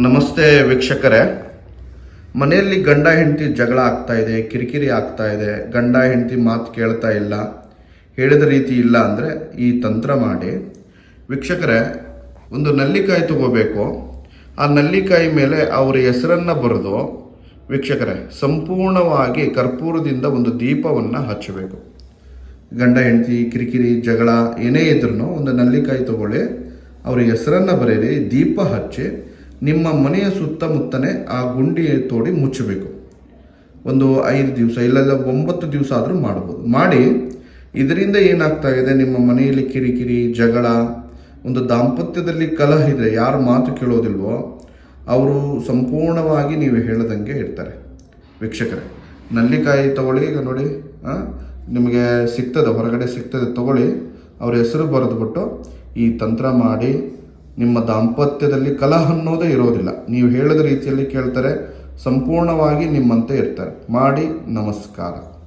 ನಮಸ್ತೆ ವೀಕ್ಷಕರೇ. ಮನೆಯಲ್ಲಿ ಗಂಡ ಹೆಂಡತಿ ಜಗಳ ಆಗ್ತಾ ಇದೆ, ಕಿರಿಕಿರಿ ಆಗ್ತಾ ಇದೆ. ಗಂಡ ಹೆಂಡತಿ ಮಾತು ಕೇಳ್ತಾ ಇಲ್ಲ, ಹೇಳಿದ ರೀತಿ ಇಲ್ಲ ಅಂದರೆ ಈ ತಂತ್ರ ಮಾಡಿ. ವೀಕ್ಷಕರೇ, ಒಂದು ನಲ್ಲಿಕಾಯಿ ತಗೋಬೇಕು. ಆ ನಲ್ಲಿಕಾಯಿ ಮೇಲೆ ಅವರ ಹೆಸರನ್ನು ಬರೆದು, ವೀಕ್ಷಕರೇ, ಸಂಪೂರ್ಣವಾಗಿ ಕರ್ಪೂರದಿಂದ ಒಂದು ದೀಪವನ್ನು ಹಚ್ಚಬೇಕು. ಗಂಡ ಹೆಂಡತಿ, ಕಿರಿಕಿರಿ, ಜಗಳ ಏನೇ ಇದ್ರೂ ಒಂದು ನಲ್ಲಿಕಾಯಿ ತಗೊಳ್ಳಿ, ಅವ್ರ ಹೆಸರನ್ನು ಬರೆಯಿರಿ ದೀಪ ಹಚ್ಚಿ ನಿಮ್ಮ ಮನೆಯ ಸುತ್ತಮುತ್ತನೇ ಆ ಗುಂಡಿ ತೋಡಿ ಮುಚ್ಚಬೇಕು. ಒಂದು ಐದು ದಿವಸ ಇಲ್ಲೆಲ್ಲ ಒಂಬತ್ತು ದಿವಸ ಆದರೂ ಮಾಡ್ಬೋದು. ಮಾಡಿ, ಇದರಿಂದ ಏನಾಗ್ತಾ ಇದೆ? ನಿಮ್ಮ ಮನೆಯಲ್ಲಿ ಕಿರಿಕಿರಿ, ಜಗಳ, ಒಂದು ದಾಂಪತ್ಯದಲ್ಲಿ ಕಲಹ ಇದೆ ಯಾರು ಮಾತು ಕೇಳೋದಿಲ್ವೋ, ಅವರು ಸಂಪೂರ್ಣವಾಗಿ ನೀವು ಹೇಳದಂಗೆ ಇರ್ತಾರೆ. ವೀಕ್ಷಕರೇ, ನಲ್ಲಿಕಾಯಿ ತಗೊಳ್ಳಿ, ಈಗ ನೋಡಿ ನಿಮಗೆ ಸಿಗ್ತದೆ, ಹೊರಗಡೆ ಸಿಗ್ತದೆ, ತಗೊಳ್ಳಿ. ಅವ್ರ ಹೆಸರು ಬರೆದ್ಬಿಟ್ಟು ಈ ತಂತ್ರ ಮಾಡಿ ನಿಮ್ಮ ದಾಂಪತ್ಯದಲ್ಲಿ ಕಲಹ ಅನ್ನೋದೇ ಇರೋದಿಲ್ಲ. ನೀವು ಹೇಳಿದ ರೀತಿಯಲ್ಲಿ ಕೇಳ್ತಾರೆ ಸಂಪೂರ್ಣವಾಗಿ ನಿಮ್ಮಂತೆ ಇರ್ತಾರೆ. ಮಾಡಿ ನಮಸ್ಕಾರ.